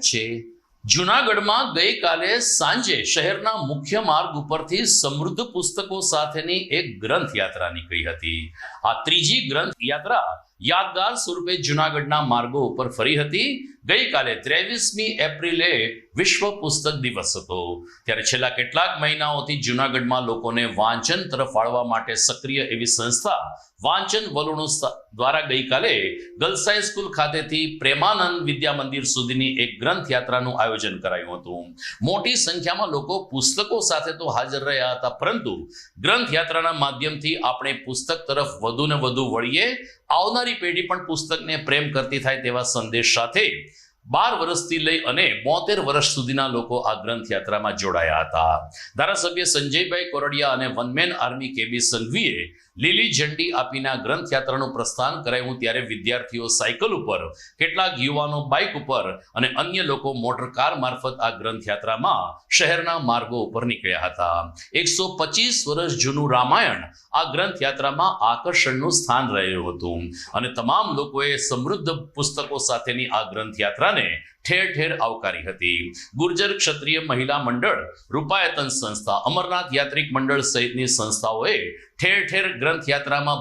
છે. જુનાગઢમાં ગઈકાલે સાંજે શહેરના મુખ્ય માર્ગ ઉપરથી સમૃદ્ધ પુસ્તકો સાથેની એક ગ્રંથ યાત્રા નીકળી હતી. આ ત્રીજી ગ્રંથ યાત્રા યાદગાર સ્વરૂપે જૂનાગઢના માર્ગો ઉપર ફરી હતી. ગઈકાલે ત્રેવીસમી એપ્રિલે વિશ્વ પુસ્તક દિવસ હતો. ત્યારે છેલ્લા કેટલાક મહિનાઓથી જૂનાગઢમાં લોકોને વાંચન તરફ વાળવા માટે સક્રિય એવી સંસ્થા વાંચન વલોણો દ્વારા ગઈકાલે ગર્લ્સ હાઈ સ્કૂલ ખાતેથી પ્રેમાનંદ વિદ્યા મંદિર સુધીની એક ગ્રંથ યાત્રાનું આયોજન કરાયું હતું. મોટી સંખ્યામાં લોકો પુસ્તકો સાથે તો હાજર રહ્યા હતા, પરંતુ ગ્રંથ યાત્રાના માધ્યમથી આપણે પુસ્તક તરફ વધુ ને વધુ વળીએ. આવનારી પેઢી પણ પુસ્તકને પ્રેમ કરતી થાય તેવા સંદેશ સાથે બાર વર્ષથી લઈ અને બોતેર વર્ષ સુધીના લોકો આ ગ્રંથ યાત્રામાં જોડાયા હતા. ધારાસભ્ય સંજયભાઈ કોરડિયા અને વનમેન આર્મી કેબી સંઘવીએ લીલી ઝંડી આપીના ગ્રંથ યાત્રાનું પ્રસ્થાન કરાયું ત્યારે વિદ્યાર્થીઓ સાયકલ ઉપર, કેટલાક યુવાનો બાઇક ઉપર અને અન્ય લોકો મોટર કાર મારફત આ ગ્રંથ યાત્રામાં શહેરના માર્ગો ઉપર નીકળ્યા હતા. એકસો પચીસ વર્ષ જૂનું રામાયણ આ ગ્રંથ યાત્રામાં આકર્ષણનું સ્થાન રહ્યું હતું. અને તમામ લોકોએ સમૃદ્ધ પુસ્તકો સાથેની આ ગ્રંથ યાત્રાને ઠેર ઠેર આવકારી હતી. ગુર્જર ક્ષત્રિય મહિલા મંડળ, રૂપાયતન સંસ્થા, અમરનાથ યાત્રિક મંડળ સહિતની સંસ્થાઓએ ઠેર ઠેર ગ્રંથ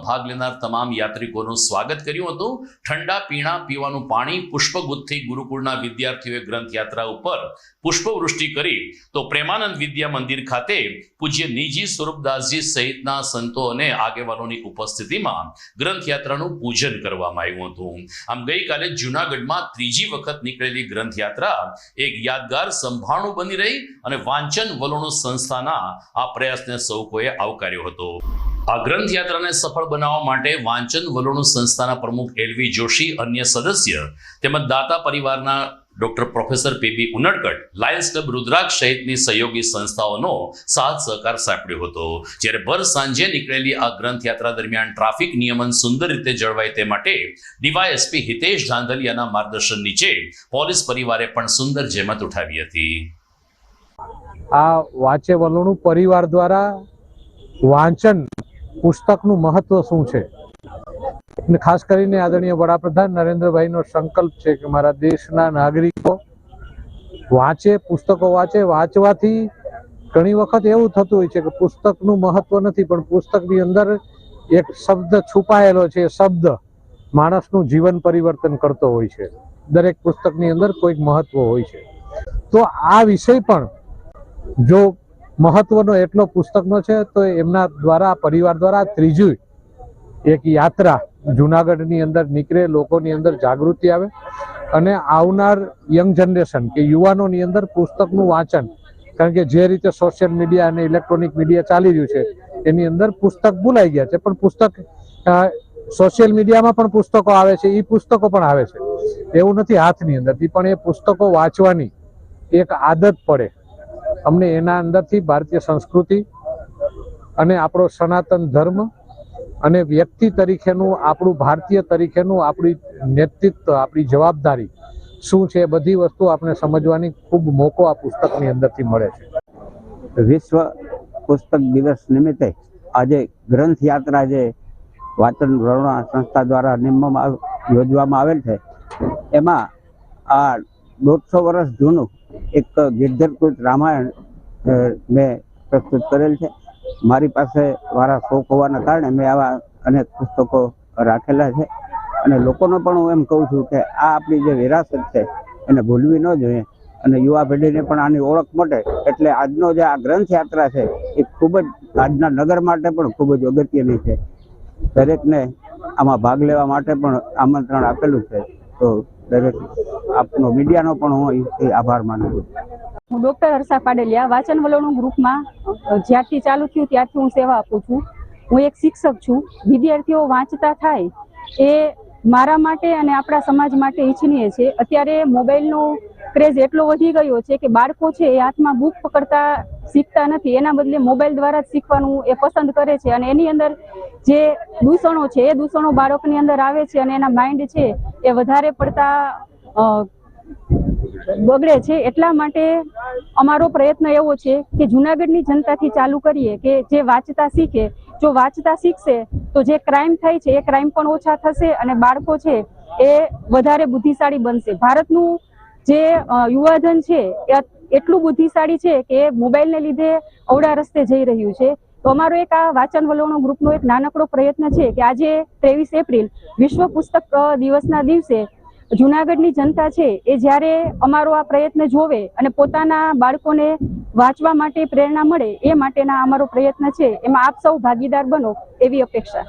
ભાગ લેનાર તમામ યાત્રિકોનું સ્વાગત કર્યું હતું. ઠંડા પીણા પીવાનું પાણી પુષ્પગુથથી ગુરુકુળના વિદ્યાર્થીઓએ ગ્રંથ યાત્રા ઉપર પુષ્પવૃષ્ટિ કરી. તો પ્રેમાનંદ વિદ્યા મંદિર ખાતે પૂજ્ય નિજી સ્વરૂપદાસજી સહિતના સંતો અને આગેવાનોની ઉપસ્થિતિમાં ગ્રંથ યાત્રાનું પૂજન કરવામાં આવ્યું હતું. આમ ગઈકાલે જૂનાગઢમાં ત્રીજી વખત નીકળેલી ગ્રંથ યાત્રા એક યાદગાર સંભાળણું બની રહી અને વાંચન વલણો સંસ્થાના આ પ્રયાસને સૌ કોઈએ આવકાર્યો હતો. આ ગ્રંથ યાત્રાને સફળ બનાવવા માટે વાંચન વલણો સંસ્થાના પ્રમુખ એલવી જોશી અન્ય સદસ્ય તેમજ દાતા પરિવારના doctor professor PB Unadkat lions club Rudraksh સહિતની સહયોગી સંસ્થાઓનો સાથ સહકાર સાંપડ્યો હતો. જ્યારે ભર સાંજે નીકળેલી આ ગ્રંથ યાત્રા દરમિયાન ટ્રાફિક નિયમન સુંદર રીતે જળવાય તે માટે ડીવાયએસપી હિતેશ ધાંધલિયાના માર્ગદર્શન નીચે પોલીસ પરિવારે પણ સુંદર જેમત ઉઠાવી હતી. આ વાંચે વલોણું પરિવાર દ્વારા વાંચન પુસ્તકનું મહત્વ શું છે? અને ખાસ કરીને આદરણીય વડાપ્રધાન નરેન્દ્રભાઈનો સંકલ્પ છે કે મારા દેશના નાગરિકો વાંચે, પુસ્તકો વાંચે, વાંચવાથી ઘણી વખત એવું થતું હોય છે કે પુસ્તકનું મહત્વ નથી, પણ પુસ્તકની અંદર એક શબ્દ છુપાયેલો છે, એ શબ્દ માણસનું જીવન પરિવર્તન કરતો હોય છે. દરેક પુસ્તકની અંદર કોઈક મહત્વ હોય છે. તો આ વિષય પણ જો મહત્વનો એટલો પુસ્તકનો છે, તો એમના દ્વારા, પરિવાર દ્વારા ત્રીજી એક યાત્રા જુનાગઢની અંદર નીકળે, લોકોની અંદર જાગૃતિ આવે અને આવનાર યંગ જનરેશન કે યુવાનોની અંદર પુસ્તકનું વાંચન, કારણ કે જે રીતે સોશિયલ મીડિયા અને ઇલેક્ટ્રોનિક મીડિયા ચાલી રહ્યું છે, એની અંદર પુસ્તક ભૂલાઈ ગયા છે. પણ પુસ્તક સોશિયલ મીડિયામાં પણ પુસ્તકો આવે છે એ પુસ્તકો પણ આવે છે. એવું નથી હાથની અંદરથી પણ એ પુસ્તકો વાંચવાની એક આદત પડે. અમને એના અંદરથી ભારતીય સંસ્કૃતિ અને આપણો સનાતન ધર્મ અને વ્યક્તિ તરીકેનું, આપણું ભારતીય તરીકેનું આપણી નેતૃત્વ, આપણી જવાબદારી શું છે બધી વસ્તુ આપણે સમજવાની ખૂબ મોકો આ પુસ્તકની અંદરથી મળે છે. વિશ્વ પુસ્તક દિવસ નિમિત્તે આજે ગ્રંથ યાત્રા જે વાચન વરુણા સંસ્થા દ્વારા નિમવામાં યોજવામાં આવેલ છે, એમાં આ દોઢસો વર્ષ જૂનું એક ગિરધરકૃત રામાયણ મેં પ્રસ્તુત કરેલ છે. મારી પાસે મારા શોખ હોવાના કારણે મેં આવા અનેક પુસ્તકો રાખેલા છે. અને લોકોને પણ હું એમ કહું છું કે આ આપણી જે વિરાસત છે, એને ભૂલવી ન જોઈએ. અને યુવા પેઢીને પણ આની ઓળખ મળે. એટલે આજનો જે આ ગ્રંથ યાત્રા છે, એ ખૂબ જ આજના નગર માટે પણ ખૂબ જ અગત્યની છે. દરેકને આમાં ભાગ લેવા માટે પણ આમંત્રણ આપેલું છે. તો દરેક આપનો મીડિયાનો પણ હું આભાર માનું છું. હું ડોક્ટર હર્ષા પાડેલિયા વાચન વલણું ગ્રુપમાં જ્યારથી ચાલુ થયું ત્યારથી હું સેવા આપું છું. હું એક શિક્ષક છું. વિદ્યાર્થીઓ વાંચતા થાય એ મારા માટે અને આપણા સમાજ માટે ઈચ્છનીય છે. અત્યારે મોબાઈલનો ક્રેઝ એટલો વધી ગયો છે કે બાળકો છે એ હાથમાં બુક પકડતા શીખતા નથી. એના બદલે મોબાઈલ દ્વારા જ શીખવાનું એ પસંદ કરે છે અને એની અંદર જે દૂષણો છે એ દૂષણો બાળકની અંદર આવે છે અને એના માઇન્ડ છે એ વધારે પડતા બગડે. છે. એટલા માટે અમારો પ્રયત્ન એવો છે કે જુનાગઢની જનતાથી ચાલુ કરીએ કે જે વાંચતા શીખે. જો વાંચતા શીખશે, તો જે ક્રાઇમ થાય છે, એ ક્રાઇમ પણ ઓછા થશે અને બાળકો છે, એ વધારે બુદ્ધિશાળી બનશે. ભારતનું જે યુવાધન છે, એ એટલું બુદ્ધિશાળી છે કે મોબાઈલને લીધે અવડા રસ્તે જઈ રહ્યું છે. તો અમારો એક આ વાંચન વલણો ગ્રુપનો એક નાનકડો પ્રયત્ન છે કે આજે ત્રેવીસ એપ્રિલ વિશ્વ પુસ્તક દિવસના દિવસે જુનાગઢની જનતા છે, એ જ્યારે અમારો આ પ્રયત્ન જોવે અને પોતાના બાળકોને વાંચવા માટે પ્રેરણા મળે, એ માટેના અમારો પ્રયત્ન છે. એમાં આપ સૌ ભાગીદાર બનો એવી અપેક્ષા.